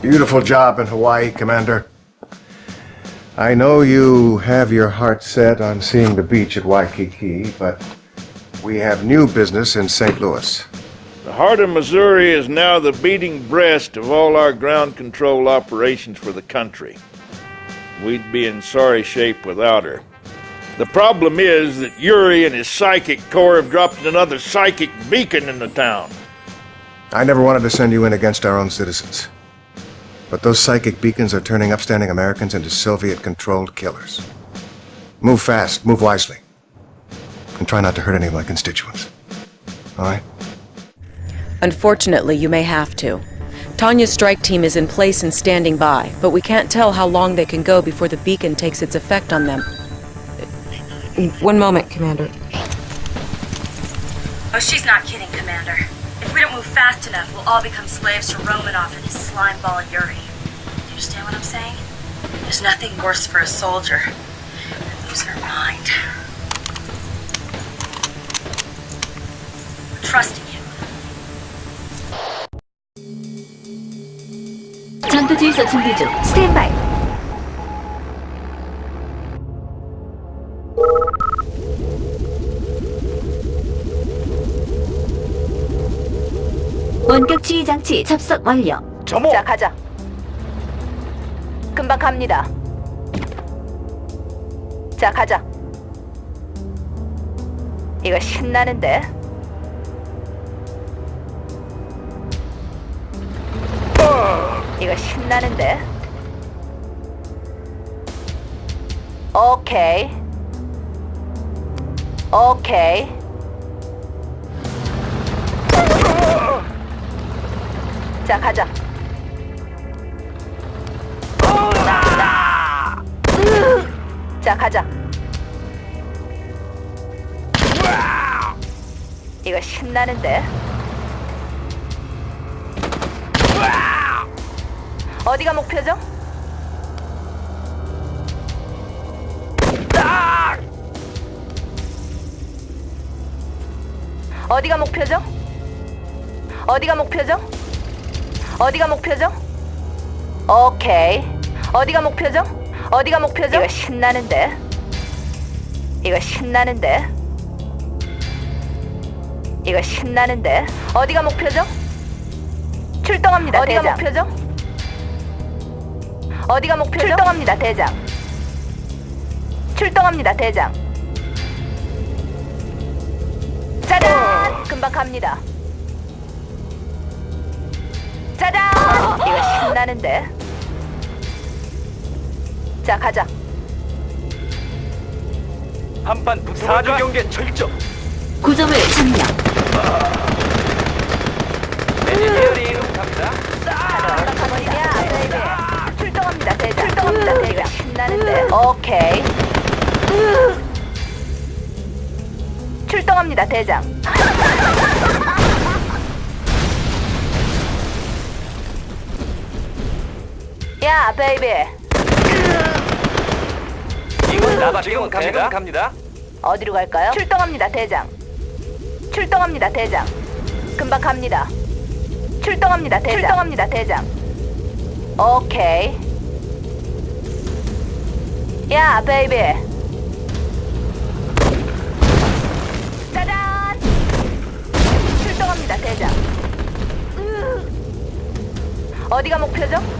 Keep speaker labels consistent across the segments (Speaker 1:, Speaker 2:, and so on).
Speaker 1: Beautiful job in Hawaii, Commander. I know you have your heart set on seeing the beach at Waikiki, but we have new business in St. Louis.
Speaker 2: The heart of Missouri is now the beating breast of all our ground control operations for the country. We'd be in sorry shape without her. The problem is that Yuri and his psychic corps have dropped another psychic beacon in the town.
Speaker 1: I never wanted to send you in against our own citizens. But those psychic beacons are turning upstanding Americans into Soviet controlled killers. Move fast, move wisely. And try not to hurt any of my constituents. All right?
Speaker 3: Unfortunately, you may have to. Tanya's strike team is in place and standing by, but we can't tell how long they can go before the beacon takes its effect on them. One moment, Commander.
Speaker 4: Oh, she's not kidding, Commander. If we don't move fast enough, we'll all become slaves to Romanov and his slime ball Yuri. Do you understand what I'm saying? There's nothing worse for a soldier than losing her mind. We're trusting you.
Speaker 5: 전투 주의소 준비 중. 스탠바이. 지휘 장치 접속 완료.
Speaker 2: 점호!
Speaker 6: 자, 가자. 금방 갑니다. 자, 가자. 이거 신나는데? 이거 신나는데? 오케이. 오케이. 자, 가자. 자, 가자. 이거 신나는데? 어디가 목표죠? 어디가 목표죠? 어디가 목표죠? 어디가 목표죠? 오케이. 어디가 목표죠? 어디가 목표죠? 이거 신나는데. 이거 신나는데. 이거 신나는데. 어디가 목표죠? 출동합니다. 어디가 대장. 목표죠? 어디가 목표죠? 출동합니다, 대장. 출동합니다, 대장. 짜잔! 금방 갑니다. 짜잔! 이거 신나는데. 자, 가자.
Speaker 2: 한판 사주 경계 철저!
Speaker 5: 구점을 점령.
Speaker 6: 가버리냐. 출동합니다. 출동합니다, 대장. 신나는데. 오케이. 출동합니다, 대장. 야, 베이비.
Speaker 2: 이건 나바 지금 갑니다. 갑니다.
Speaker 6: 어디로 갈까요? 출동합니다, 대장. 출동합니다, 대장. 금방 갑니다. 출동합니다, 대장. 출동합니다, 대장. 오케이. 야, 베이비. 짜잔! 출동합니다, 대장. 어디가 목표죠?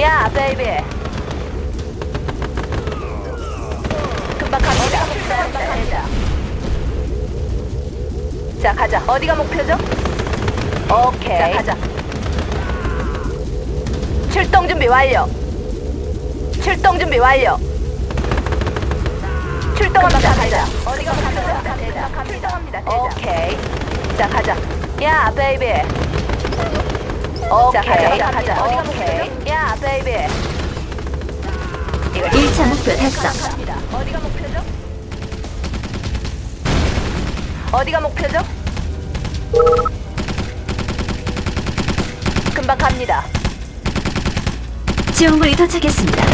Speaker 6: 야, 베이비. 금방 갑니다. 출동합니다, 대장. 자, 가자. 어디가 목표죠? 오케이. 자, 가자. 출동 준비 완료. 출동 준비 완료. 출동합니다, 가자. 어디가 목표죠? 출동합니다. 오케이. 자, 가자. 야, 베이비. 오케이. 자, 가자. 어디가 목표죠? 야, 베이비. 이거
Speaker 5: 1차 목표 달성.
Speaker 6: 어디가 목표죠? 어디가 목표죠? 금방 갑니다.
Speaker 5: 지원군이 도착했습니다.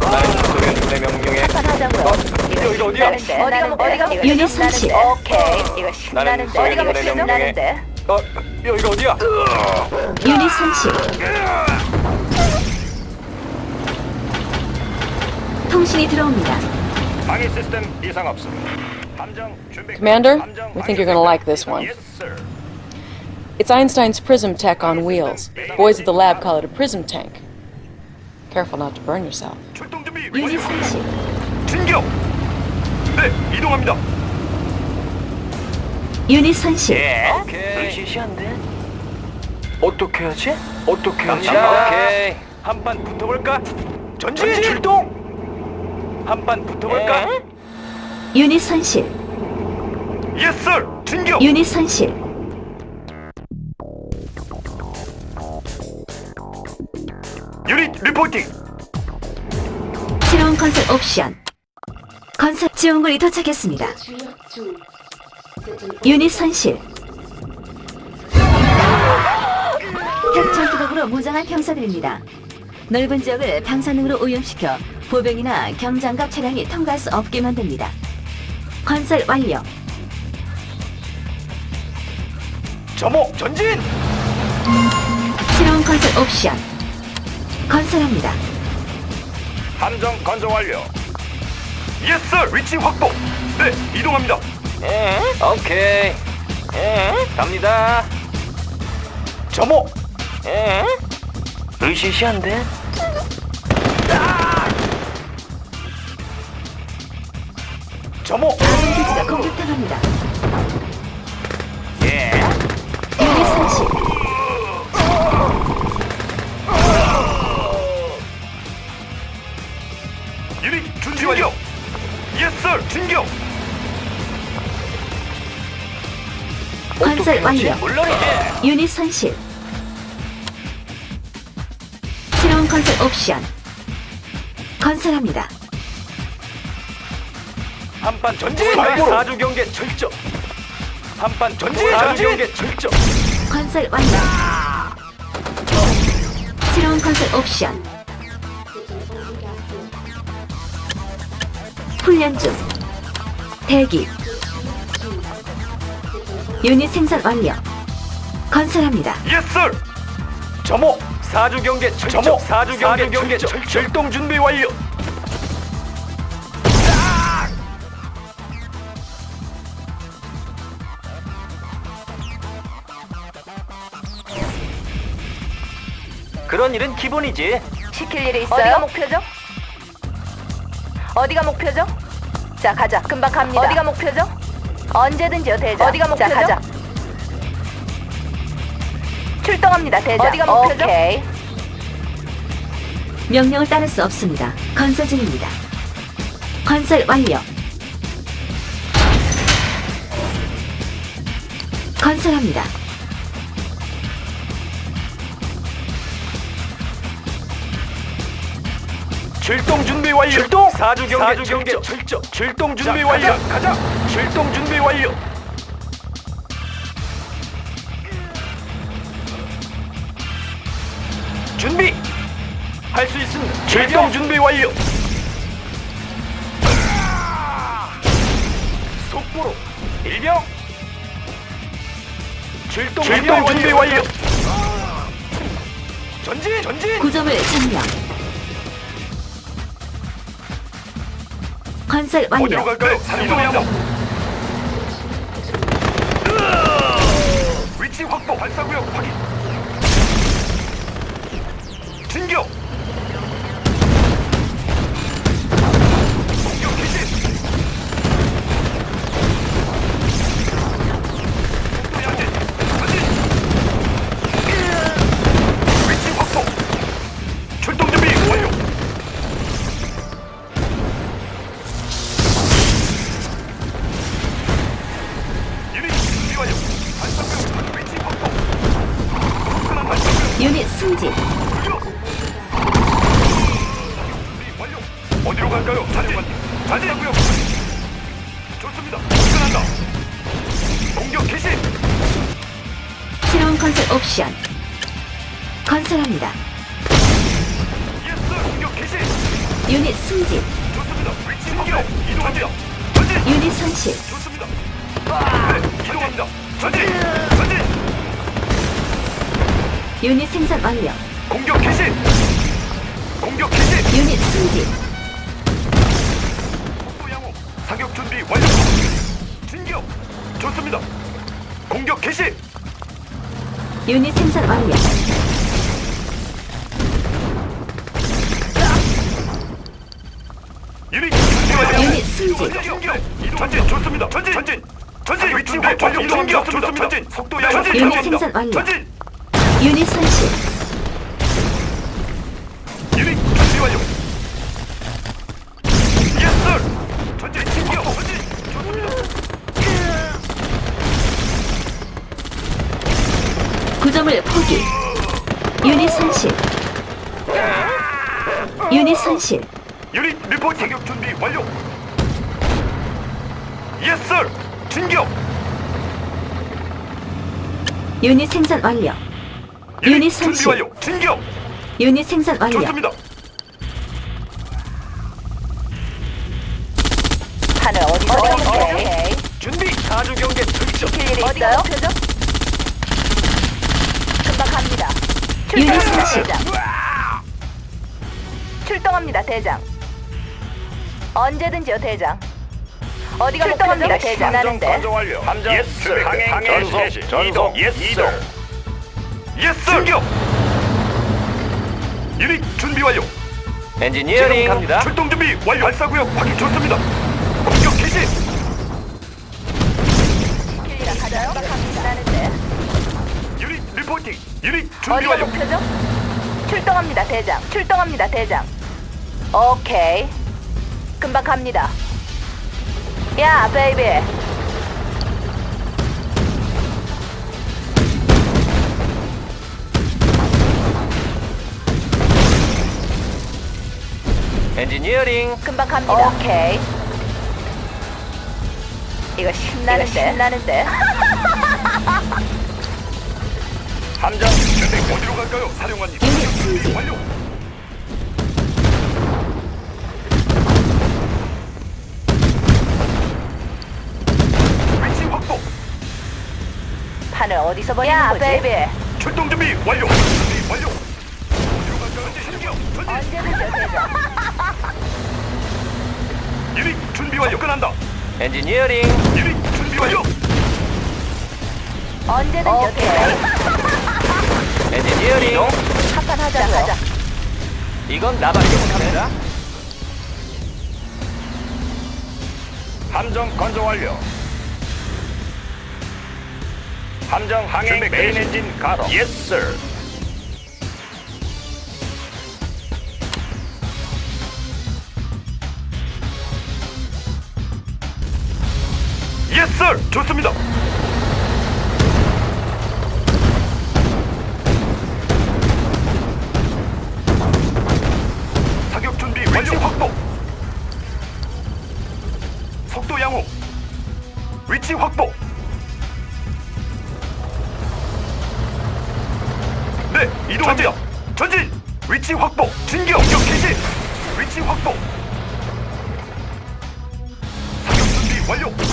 Speaker 2: 나의 소리는 내 명령에
Speaker 6: 한판 하자고요. 이거
Speaker 2: 어디야?
Speaker 6: 신나는데. 어디가?
Speaker 5: 유닛 손실.
Speaker 6: 오케이. 이거 신나는데. 어디가 목표죠? 신나는데.
Speaker 7: 어, 여기가 어디야?
Speaker 5: 유닛 손실. 통신이 들어옵니다.
Speaker 7: 방위 시스템 이상 없음. 함정 준비.
Speaker 3: Commander,
Speaker 7: 함정
Speaker 3: we think you're gonna like this one.
Speaker 7: Yes, sir.
Speaker 3: It's Einstein's prism tech on wheels. Boys at the lab call it a prism tank. Careful not to burn yourself.
Speaker 7: 출동 준비
Speaker 5: 유닛
Speaker 7: 완료. 진격. 네, 이동합니다.
Speaker 5: 유닛 손실.
Speaker 7: 예. 오케이. 시시한데. 어떻게 하지? 어떻게 하지? 오케이. 한판 붙어볼까? 전진, 출동. 한판 붙어볼까?
Speaker 5: 유닛 손실.
Speaker 7: 예스, sir. 진격.
Speaker 5: 유닛 손실.
Speaker 7: 유닛 리포팅.
Speaker 5: 새로운 건설 옵션. 건설 지원군이 도착했습니다. 유닛 손실. 핵전투력으로 무장한 병사들입니다. 넓은 지역을 방사능으로 오염시켜 보병이나 경장갑 차량이 통과할 수 없게 만듭니다. 건설 완료.
Speaker 7: 점호 전진.
Speaker 5: 새로운 건설 옵션. 건설합니다.
Speaker 7: 함정 건조 완료. 예스, sir. 위치 확보. 네, 이동합니다. 예, 오케이. 예, 갑니다. 점호. 예. 으시시한데. 점호.
Speaker 5: 아군 기지가 공격당합니다.
Speaker 7: 예.
Speaker 5: 유닛 손실.
Speaker 7: 유닛 준비 완료. 예스, sir. 진격.
Speaker 5: 건설 완료.
Speaker 7: 물론이지.
Speaker 5: 유닛 손실. 새로운 건설 옵션. 건설합니다.
Speaker 7: 한판 전진. 사주 경계 철저. 한판 전진. 사주 경계 철저.
Speaker 5: 건설 완료. 새로운 건설 옵션. 훈련 중. 대기. 유닛 생산 완료. 건설합니다.
Speaker 7: 예스, sir. 점호. 사주 경계 철저. 점호. 사주 경계 경계 철저. 출동 준비 완료. 그런 일은 기본이지.
Speaker 6: 시킬 일이 있어요? 어디가 목표죠? 어디가 목표죠? 자, 가자. 금방 갑니다. 어디가 목표죠? 언제든지요, 대장. 어디가 목표죠? 자, 가자. 출동합니다, 대장. 어디가 목표죠? 오케이.
Speaker 5: 명령을 따를 수 없습니다. 건설 중입니다. 건설 완료. 건설합니다.
Speaker 7: 출동 준비 완료. 출동. 사주 경계 사주 경계 철저. 출동 준비 완료. 가자. 출동 준비 완료. 준비. 할 수 있습니다. 출동 준비 완료. 속보로 일병. 출동, 출동 준비 완료. 전진 전진.
Speaker 5: 구점을 점령. 건설
Speaker 7: 어디로
Speaker 5: 완료.
Speaker 7: 갈까요? 이동합니다. 위치 확보 발사구역 확인. 진격. 유닛
Speaker 5: 승진.
Speaker 7: 완료. 준비 완료. 어디로 갈까요? 자진. 자진하고요. 좋습니다. 접근한다. 공격 개시.
Speaker 5: 새로운 건설 옵션. 건설합니다.
Speaker 7: 예스. 공격 개시.
Speaker 5: 유닛 승진.
Speaker 7: 좋습니다. 위치. 이동합니다.
Speaker 5: 유닛 손실.
Speaker 7: 좋습니다. 네, 이동합니다. 전진.
Speaker 5: 유닛 생산 완료.
Speaker 7: 공격 개시. 공격 개시.
Speaker 5: 유닛 승진.
Speaker 7: 속도 양호. 사격 준비 완료. 진격. 좋습니다. 공격 개시.
Speaker 5: 유닛 생산 완료.
Speaker 7: 유닛 준비 완료.
Speaker 5: 유닛 승진.
Speaker 7: 전진 좋습니다. 전진, 전진. 전진 위치 완료. 이동합니다. 좋습니다. 전진. 속도 양호. 전진.
Speaker 5: 유닛. 생산 완료.
Speaker 7: 전진.
Speaker 5: 유닛 손실.
Speaker 7: 유닛 준비 완료. 예스 sir. 전진 진격. 전진. 좋습니다.
Speaker 5: 구점을 포기. 유닛 손실. 유닛 손실.
Speaker 7: 유닛 리포트 사격 준비 완료. 예스 sir. 진격.
Speaker 5: 유닛 생산 완료. 유닛
Speaker 7: 준비
Speaker 5: 손실.
Speaker 7: 완료. 진격.
Speaker 5: 유닛 생산 완료.
Speaker 7: 좋습니다.
Speaker 6: 하늘 어디서 오케이.
Speaker 7: 준비. 사주 경계 출격.
Speaker 6: 킬 일이 있어요? 금방 갑니다.
Speaker 5: 유닛
Speaker 6: 출동합니다,
Speaker 5: 손실.
Speaker 6: 대장. 출동합니다, 대장. 언제든지요, 대장. 어디가 출동합니다, 대장. 나는데.
Speaker 7: 완료. 함정 예스 항행 전속 이동 예스 이동. 예스 진격. 유닛 준비 완료.
Speaker 8: 엔지니어링 갑니다.
Speaker 7: 출동 준비 완료. 발사구역 확인 좋습니다. 공격 개시.
Speaker 6: 갑니다. 나는데.
Speaker 7: 유닛 리포팅. 유닛 준비
Speaker 6: 어디가
Speaker 7: 완료.
Speaker 6: 목표죠? 출동합니다, 대장. 출동합니다, 대장. 오케이. 금방 갑니다. 야, 베이비.
Speaker 8: 엔지니어링
Speaker 6: 금방 갑니다. 오케이. 이거 신나는데. 신나는데.
Speaker 7: 함정 준비 어디로 갈까요? 사령관님. 준비 완료. 위치 확보.
Speaker 6: 판을 어디서 버리는 야, 거지? 베이비.
Speaker 7: 출동 준비 완료. 준비 완료. 접근한다.
Speaker 8: 엔지니어링
Speaker 7: 유닛 준비 완료.
Speaker 6: 언제든지요, 대장.
Speaker 8: 엔지니어링
Speaker 6: 한판 하자고요.
Speaker 8: 이건 나밖에 못합니다.
Speaker 7: 함정 건조 완료. 함정 항행 메인 엔진 가동. 예스 sir. 예스 yes, 좋습니다. 사격 준비 완료. 확보. 속도 양호. 위치 확보. 네 이동합니다. 전진, 전진! 위치 확보. 진격. 격 개시. 위치 확보. 사격 준비 완료.